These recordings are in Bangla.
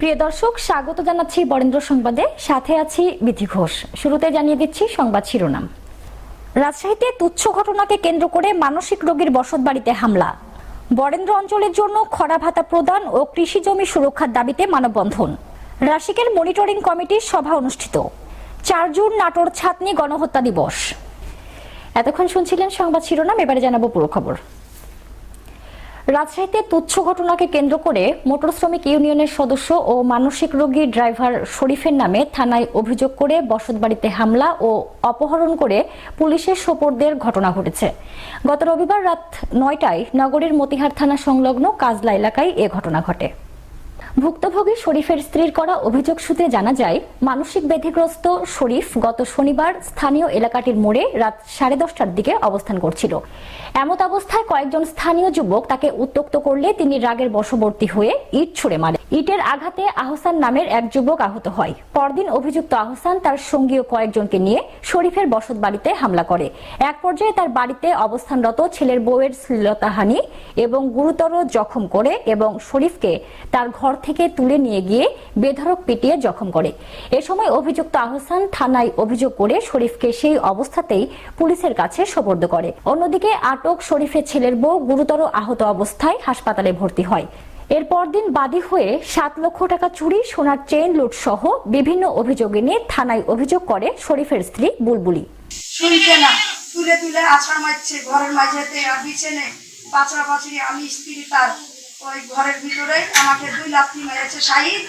প্রিয় দর্শক, স্বাগত জানাচ্ছি বরেন্দ্র সংবাদে। সাথে আছি বিধি ঘোষ। শুরুতে জানিয়ে দিচ্ছি সংবাদ শিরোনাম। রাজশাহীতে তুচ্ছ ঘটনাকে কেন্দ্র করে মানসিক রোগীর বসত বাড়িতে হামলা। বরেন্দ্র অঞ্চলের জন্য খরা ভাতা প্রদান ও কৃষি জমি সুরক্ষার দাবিতে মানববন্ধন। রাশিকের মনিটরিং কমিটির সভা অনুষ্ঠিত। চার জুন নাটোর ছাতনি গণহত্যা দিবস। এতক্ষণ শুনছিলেন সংবাদ শিরোনাম, এবারে জানাব পুরো খবর। রাজশাহীতে তুচ্ছ ঘটনাকে কেন্দ্র করে মোটর শ্রমিক ইউনিয়নের সদস্য ও মানসিক রোগী ড্রাইভার শরীফের নামে থানায় অভিযোগ করে বসতবাড়িতে হামলা ও অপহরণ করে পুলিশের সোপর্দের ঘটনা ঘটেছে। গত রবিবার রাত নয়টায় নগরীর মতিহার থানা সংলগ্ন কাজলা এলাকায় এ ঘটনা ঘটে। ভুক্তভোগী শরীফের স্ত্রীর করা অভিযোগ সূত্রে জানা যায়, মানসিক ব্যাধিগ্রস্ত শরীফ গত শনিবার স্থানীয় এলাকাটির মোড়ে রাত সাড়ে দশটার দিকে অবস্থান করছিল। এমত অবস্থায় কয়েকজন স্থানীয় যুবক তাকে উত্তক্ত করলে তিনি রাগের বশবর্তী হয়ে ইট ছুড়ে মারে ইটের আঘাতে আহসান নামের এক যুবক আহত হয়। পরদিন অভিযুক্ত আহসান তার সঙ্গীয় কয়েকজনকে নিয়ে শরীফের বসত বাড়িতে হামলা করে। এক পর্যায়ে তার বাড়িতে অবস্থানরত ছেলের বউয়ের শ্লীলতাহানি এবং গুরুতর জখম করে এবং শরীফকে তার ঘর থেকে তুলে নিয়ে গিয়ে বেধড়ক পিটিয়ে জখম করে। এ সময় অভিযুক্ত আহসান থানায় অভিযোগ করে শরীফকে সেই অবস্থাতেই পুলিশের কাছে সোপর্দ করে। অন্যদিকে আটক শরীফের ছেলের বউ গুরুতর আহত অবস্থায় হাসপাতালে ভর্তি হয়। এরপর দিন বাদী হয়ে সাত লক্ষ টাকা চুরি, সোনার চেইন লুট সহ বিভিন্ন অভিযোগে নিয়ে থানায় অভিযোগ করে শরীফের স্ত্রী বুলবুলি। শুনছে না, তুলে তুলে আছাড় মারছে ঘরের মাঝেতে আর বিছেনে বাছড়া বাছড়ি আমি স্ত্রী তার। ওই ঘরের ভিতরে আমাকে দুই লাথি মেরেছে শাহিদ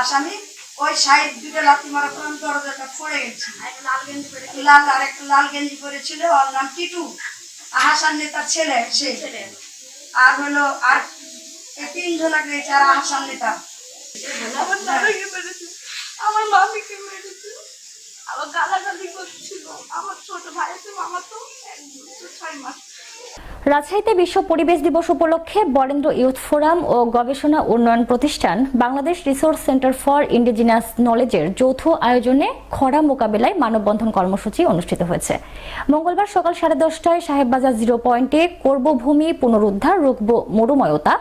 আসামি ওই শাহিদ দুটো লাথি মারার পর দরজাটা পড়ে গেছি। লাল গেঞ্জি পরে লাল আর একটা লাল গেঞ্জি পরেছিল, ওর নাম টিটু। আহাসান নেতার ছেলে, সে। আর হলো আর তিনজন গেছে আর আহাসান নেতা আমার আমার মামিকে মেরেছে? আবার গালাগালি করছিল। আমার ছোট ভাই আছে মামা তো ছয় মাস। রাজশাহীতে বিশ্ব পরিবেশ দিবস উপলক্ষে বরেন্দ্র ইউথ ফোরাম ও গবেষণা উন্নয়ন প্রতিষ্ঠান Bangladesh resource centre for indigenous নলেজের যৌথ আয়োজনে খরা মোকাবেলায় মানববন্ধন কর্মসূচি অনুষ্ঠিত হয়েছে। মঙ্গলবার সকাল সাড়ে দশটায় সাহেববাজার জিরো পয়েন্টে কর্মভূমি পুনরুদ্ধার রুখব মরুময়তা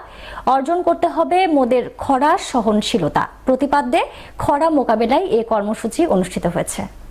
অর্জন করতে হবে মোদের খরা সহনশীলতা। প্রতিপাদ্যে খরা মোকাবেলায় এ কর্মসূচি অনুষ্ঠিত হয়েছে।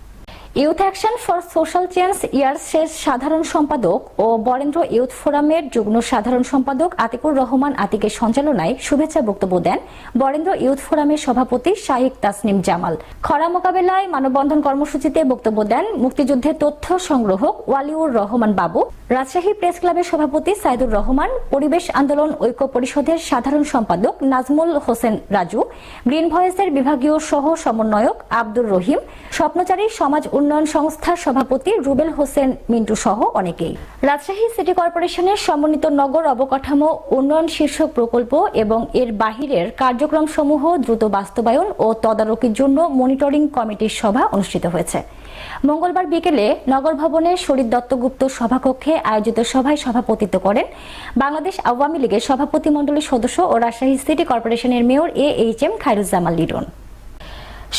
Youth action for social change ইয়ার্সের সাধারণ সম্পাদক ও বরেন্দ্র ইউথ ফোরামের যুগ্ম সাধারণ সম্পাদক আতিকুর রহমান আতিকের সঞ্চালনায় শুভেচ্ছা বক্তব্য দেন বরেন্দ্র ইউথ ফোরামের সভাপতি শাহিক তাসনিম জামাল। খরা মোকাবেলায় মানববন্ধন কর্মসূচিতে বক্তব্য দেন মুক্তিযুদ্ধের তথ্য সংগ্রাহক ওয়ালিউর রহমান বাবু। রাজশাহী প্রেস ক্লাবের সভাপতি সাইদুর রহমান, পরিবেশ আন্দোলন ঐক্য পরিষদের সাধারণ সম্পাদক নাজমুল হোসেন রাজু, গ্রিন ভয়েসের বিভাগীয় সহ সমন্বয়ক আব্দুর রহিম, স্বপ্নচারী সমাজ উন্নয়ন সংস্থার সভাপতি রুবেল হোসেন মিন্টু সহ অনেকেই। রাজশাহী সিটি কর্পোরেশনের সমন্বিত নগর অবকাঠামো, উন্নয়ন শীর্ষক প্রকল্প এবং এর বাহিরের কার্যক্রম সমূহ দ্রুত বাস্তবায়ন ও তদারকির জন্য মনিটরিং কমিটির সভা অনুষ্ঠিত হয়েছে। মঙ্গলবার বিকেলে নগর ভবনে শরীর দত্তগুপ্ত সভাকক্ষে আয়োজিত সভায় সভাপতিত্ব করেন বাংলাদেশ আওয়ামী লীগের সভাপতি মণ্ডলীর সদস্য ও রাজশাহী সিটি কর্পোরেশনের mayor A H M Khairuzzaman Liton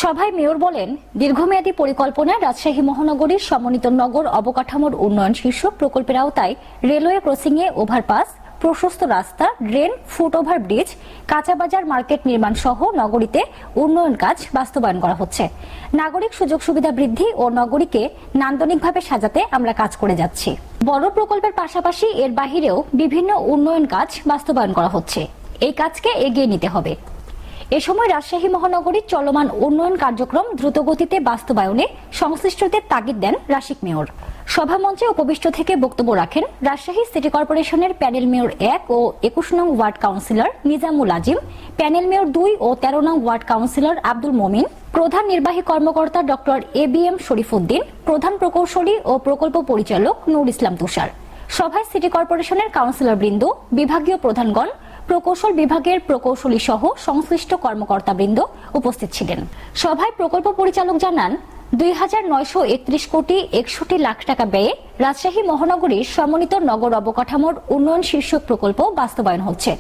সভায় মেয়র বলেন, দীর্ঘমেয়াদী পরিকল্পনায় রাজশাহী মহানগরীর সমন্বিত নগর অবকাঠামোর উন্নয়ন শীর্ষক প্রকল্পের আওতায় রেলওয়ে ক্রসিংয়ে ওভারপাস, প্রশস্ত রাস্তা, ড্রেন, ফুট ওভার ব্রিজ কাঁচাবাজার মার্কেট নির্মাণ সহ নগরীতে উন্নয়ন কাজ বাস্তবায়ন করা হচ্ছে। নাগরিক সুযোগ সুবিধা বৃদ্ধি ও নগরীকে নান্দনিকভাবে সাজাতে আমরা কাজ করে যাচ্ছি। বড় প্রকল্পের পাশাপাশি এর বাহিরেও বিভিন্ন উন্নয়ন কাজ বাস্তবায়ন করা হচ্ছে। এই কাজকে এগিয়ে নিতে হবে। এ সময় রাজশাহী মহানগরীর চলমান উন্নয়ন কার্যক্রম দ্রুতগতিতে বাস্তবায়নে সংশ্লিষ্টদের তাগিদ দেন রাশিক মেয়র। সভামঞ্চে উপবিষ্ট থেকে বক্তব্য রাখেন রাজশাহী সিটি কর্পোরেশনের প্যানেল মেয়র এক ও একুশ নং ward councillor Nizamul Azim, panel mayor দুই ও তেরো নং ওয়ার্ড কাউন্সিলর আব্দুল মমিন, প্রধান নির্বাহী কর্মকর্তা doctor A B M Sharifuddin প্রধান প্রকৌশলী ও প্রকল্প পরিচালক নূর ইসলাম তুষার। সভায় সিটি কর্পোরেশনের কাউন্সিলর বৃন্দ বিভাগীয় প্রধানগণ প্রকৌশল বিভাগের প্রকৌশলী সহ সংশ্লিষ্ট কর্মকর্তাবৃন্দ উপস্থিত ছিলেন। সভায় প্রকল্প পরিচালক জানান, দুই হাজার নয়শো একত্রিশ কোটি একষট্টি লাখ টাকা ব্যয়ে রাজশাহী মহানগরীর সমন্বিত নগর অবকাঠামোর উন্নয়ন শীর্ষক প্রকল্প বাস্তবায়ন হচ্ছে।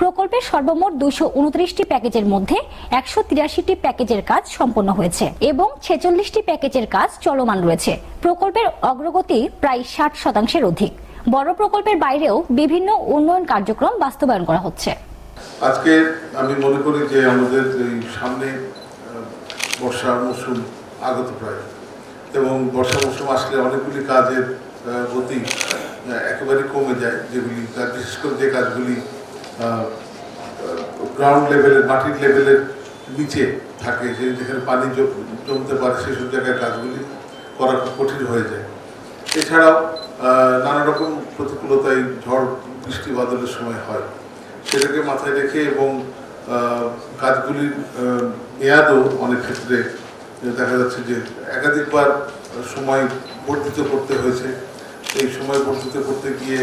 প্রকল্পের সর্বমোট দুইশো উনত্রিশটি প্যাকেজের মধ্যে একশো তিরাশিটি প্যাকেজের কাজ সম্পন্ন হয়েছে এবং ছেচল্লিশটি প্যাকেজের কাজ চলমান রয়েছে। প্রকল্পের অগ্রগতি প্রায় ষাট শতাংশের অধিক। বড় প্রকল্পের বাইরেও বিভিন্ন উন্নয়ন কার্যক্রম বাস্তবায়ন করা হচ্ছে। আজকে আমি মনে করি যে আমাদের এই সামনে আহ, বর্ষা মৌসুম আগত প্রায়। এবং বর্ষা মৌসুম আসলে অনেকগুলি কাজের গতি একেবারে কমে যায় যেগুলি কাজ বিশেষ করে যে কাজগুলি গ্রাউন্ড লেভেলের মাটির লেভেলের নিচে থাকে যে যেখানে পানি জম- জমতে পারে সেসব জায়গায় কাজগুলি করা কঠিন হয়ে যায়। এছাড়াও নানা রকম প্রতিকূলতায় ঝড়, বৃষ্টি, বাদলের সময় হয়। সেটাকে মাথায় রেখে এবং কাজগুলির মেয়াদও অনেক ক্ষেত্রে দেখা যাচ্ছে যে একাধিকবার সময় বর্ধিত করতে হয়েছে। এই সময় বর্ধিত করতে গিয়ে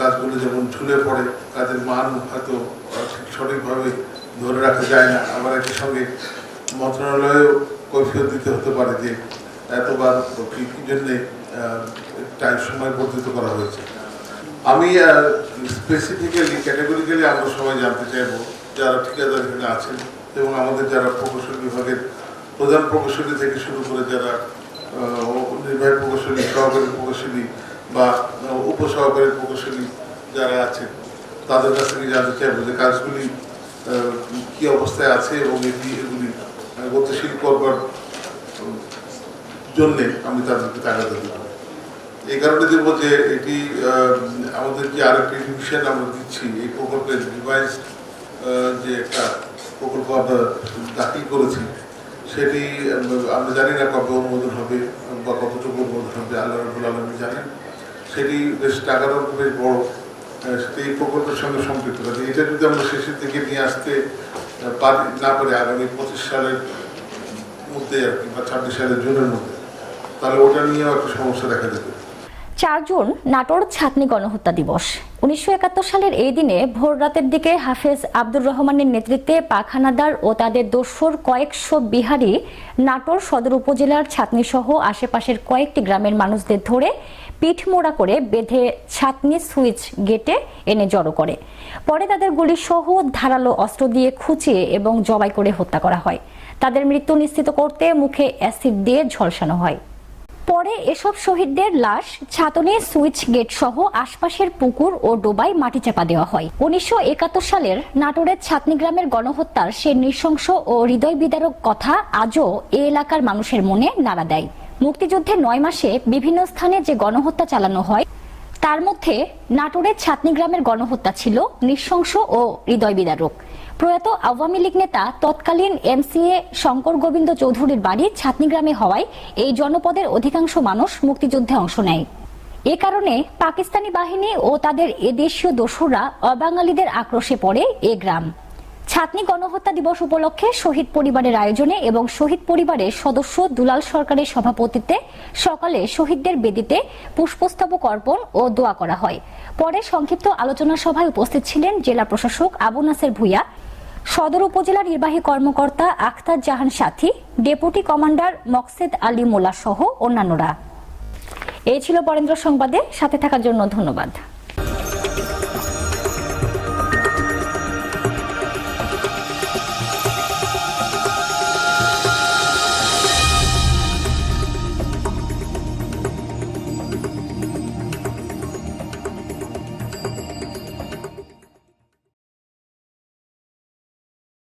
কাজগুলো যেমন ঝুলে পড়ে কাজের মান হয়তো ঠিক সঠিকভাবে ধরে রাখা যায় না। আবার একই সঙ্গে মন্ত্রণালয়েও কৈফিয়ত দিতে হতে পারে যে, এতবার কি জন্যে টাইম সময় বর্ধিত করা হয়েছে। আমি স্পেসিফিক্যালি ক্যাটাগরিক্যালি আমরা সবাই জানতে চাইব যারা ঠিকাদার এখানে আছেন এবং আমাদের যারা প্রকৌশল বিভাগের প্রধান প্রকৌশলী থেকে শুরু করে যারা নির্বাহী প্রকৌশলী, সহকারী প্রকৌশলী বা উপসহকারী প্রকৌশলী যারা আছেন, তাদের কাছ থেকে জানতে চাইব যে কাজগুলি কি অবস্থায় আছে এবং এগুলি গতিশীল করবার জন্যে আমি তাদেরকে টাকা দেবো এই কারণে দেবো যে এটি আমাদের যে আরেকটি ডিভিশন আমরা দিচ্ছি, এই প্রকল্পের রিভাইজ যে একটা প্রকল্প আমরা দাখিল করেছি, সেটি আমরা জানি না কবে অনুমোদন হবে বা কতটুকু অনুমোদন হবে, আল্লাহ রবুল আলমী জানেন। সেটি বেশ টাকারও বেশ বড় সেটি এই প্রকল্পের সঙ্গে সম্পৃক্ত। কাজে এটা যদি আমরা শেষের দিকে নিয়ে আসতে পারি, না পারি, আগামী পঁচিশ সালের মধ্যে আর কি, বা ছাব্বিশ সালের জুনের মধ্যে তাহলে ওটা নিয়েও একটা সমস্যা দেখা দেবে চার জুন, নাটোর ছাতনি গণহত্যা দিবস। উনিশশো একাত্তর সালের এই দিনে ভোর রাতের দিকে হাফেজ আব্দুর রহমানের নেতৃত্বে পাখানাদার ও তাদের দোসর কয়েকশো বিহারি নাটোর সদর উপজেলার ছাতনি সহ আশেপাশের কয়েকটি গ্রামের মানুষদের ধরে পিঠমোড়া করে বেঁধে ছাতনি সুইচ গেটে এনে জড়ো করে। পরে তাদের গুলি সহ ধারালো অস্ত্র দিয়ে খুঁচিয়ে এবং জবাই করে হত্যা করা হয়। তাদের মৃত্যু নিশ্চিত করতে মুখে অ্যাসিড দিয়ে ঝলসানো হয়। পরে এসব শহীদদের লাশ ছাতনে সুইচ গেট সহ আশপাশের পুকুর ও ডোবায় মাটি চাপা দেওয়া হয়। উনিশশো একাত্তর সালের নাটোরের ছাতনি গ্রামের গণহত্যার সে নৃশংস ও হৃদয় বিদারক কথা আজও এ এলাকার মানুষের মনে নাড়া দেয়। মুক্তিযুদ্ধের নয় মাসে বিভিন্ন স্থানে যে গণহত্যা চালানো হয়, তার মধ্যে নাটোরের ছাতনি গ্রামের গণহত্যা ছিল নৃশংস ও হৃদয় বিদারক প্রয়াত আওয়ামী লীগ নেতা তৎকালীন এমসিএ শঙ্কর গোবিন্দ চৌধুরীর বাড়ি ছাতনি গ্রামে হওয়ায় এই জনপদের অধিকাংশ মানুষ মুক্তিযুদ্ধে অংশ নেয়। এ কারণে পাকিস্তানি বাহিনী ও তাদের এদেশীয় দোসররা অবাঙালিদের আক্রোশে পড়ে এ গ্রাম। ছাতনি গণহত্যা দিবস উপলক্ষে শহীদ পরিবারের আয়োজনে এবং শহীদ পরিবারের সদস্য দুলাল সরকারের সভাপতিত্বে সকালে শহীদদের বেদিতে পুষ্পস্তবক অর্পণ ও দোয়া করা হয়। পরে সংক্ষিপ্ত আলোচনা সভায় উপস্থিত ছিলেন জেলা প্রশাসক আবু নাসের ভুইয়া সদর উপজেলা নির্বাহী কর্মকর্তা আখতার জাহান সাথী, ডেপুটি কমান্ডার মকসেদ আলী মোলা সহ অন্যান্যরা। এই ছিল বরেন্দ্র সংবাদে, সাথে থাকার জন্য ধন্যবাদ।